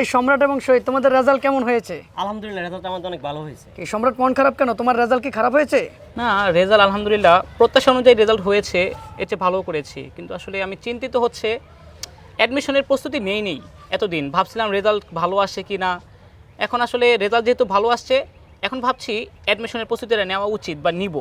এই সম্রাট এবং শহীদ তোমাদের রেজাল্ট কেমন হয়েছে? আলহামদুলিল্লাহ রেজাল্ট আমাদের অনেক ভালো হয়েছে। কি সম্রাট মন খারাপ কেন? তোমার রেজাল্ট কি খারাপ হয়েছে? না রেজাল্ট আলহামদুলিল্লাহ প্রত্যাশা অনুযায়ী রেজাল্ট হয়েছে এর চেয়ে ভালো করেছি। কিন্তু আসলে আমি চিন্তিত হচ্ছে অ্যাডমিশনের প্রস্তুতি নেই নেই এতদিন। ভাবছিলাম রেজাল্ট ভালো আসে কি না। এখন আসলে রেজাল্ট যেহেতু ভালো আসছে এখন ভাবছি অ্যাডমিশনের প্রস্তুতিটা নেওয়া উচিত বা নিব।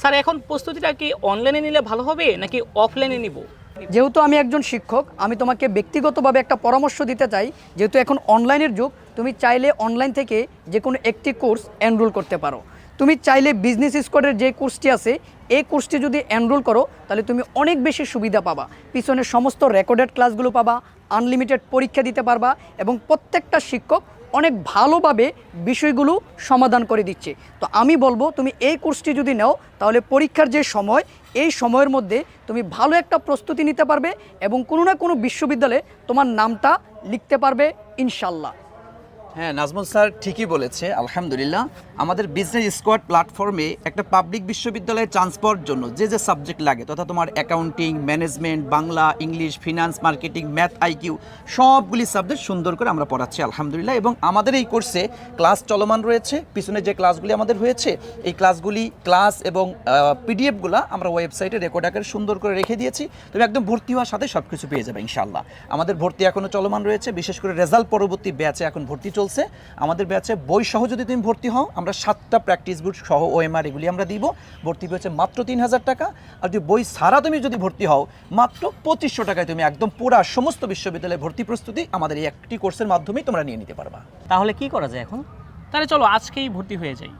স্যার এখন প্রস্তুতিটা কি অনলাইনে নিলে ভালো হবে নাকি অফলাইনে নিব? যেহেতু আমি একজন শিক্ষক, আমি তোমাকে ব্যক্তিগতভাবে একটা পরামর্শ দিতে চাই। যেহেতু এখন অনলাইনের যুগ, তুমি চাইলে অনলাইন থেকে যে কোনো একটি কোর্স এনরোল করতে পারো। তুমি চাইলে বিজনেস স্কোয়াডের যে কোর্সটি আছে, এই কোর্সটি যদি এনরোল করো, তাহলে তুমি অনেক বেশি সুবিধা পাবা। পিছনের সমস্ত রেকর্ডেড ক্লাসগুলো পাবা আনলিমিটেড পরীক্ষা দিতে পারবা এবং প্রত্যেকটা শিক্ষক অনেক ভালোভাবে বিষয়গুলো সমাধান করে দিচ্ছে। তো আমি বলব, তুমি এই কোর্সটি যদি নাও, তাহলে পরীক্ষার যে সময়, এই সময়ের মধ্যে তুমি ভালো একটা প্রস্তুতি নিতে পারবে এবং কোনো না কোনো বিশ্ববিদ্যালয়ে তোমার নামটা লিখতে পারবে, ইনশাল্লাহ। হ্যাঁ নাজমুল স্যার ঠিকই বলেছে, আলহামদুলিল্লাহ। আমাদের বিজনেস স্কোয়াড প্ল্যাটফর্মে একটা পাবলিক বিশ্ববিদ্যালয়ে চান্স পাওয়ার জন্য যে যে সাবজেক্ট লাগে, তথা তোমার accounting management Bangla English finance marketing math IQ সবগুলি সাবজেক্ট সুন্দর করে আমরা পড়াচ্ছি, আলহামদুলিল্লাহ। এবং আমাদের এই কোর্সে ক্লাস চলমান রয়েছে, পিছনে যে ক্লাসগুলি আমাদের হয়েছে, এই ক্লাসগুলি ক্লাস এবং পিডিএফগুলো আমরা ওয়েবসাইটে রেকর্ড আকারে সুন্দর করে রেখে দিয়েছি। তুমি একদম ভর্তি হওয়ার সাথে সব কিছু পেয়ে যাবে ইনশাল্লাহ আমাদের ভর্তি এখনও চলমান রয়েছে, বিশেষ করে রেজাল্ট পরবর্তী ব্যাচে এখন ভর্তি চলছে। আমাদের ব্যাচে বই সহ যদি তুমি ভর্তি হও, আমরা সাতটা প্র্যাকটিস বুট সহ ওএমআর এগুলি আমরা দিব। ভর্তি হচ্ছে মাত্র তিন হাজার টাকা। আর যদি বই সারা তুমি যদি ভর্তি হও, মাত্র পঁচিশশো টাকায় তুমি একদম পুরা সমস্ত বিশ্ববিদ্যালয়ে ভর্তি প্রস্তুতি আমাদের এই একটি কোর্সের মাধ্যমেই তোমরা নিয়ে নিতে পারবা। তাহলে কি করা যায় এখন? তাহলে চলো, আজকেই ভর্তি হয়ে যাই।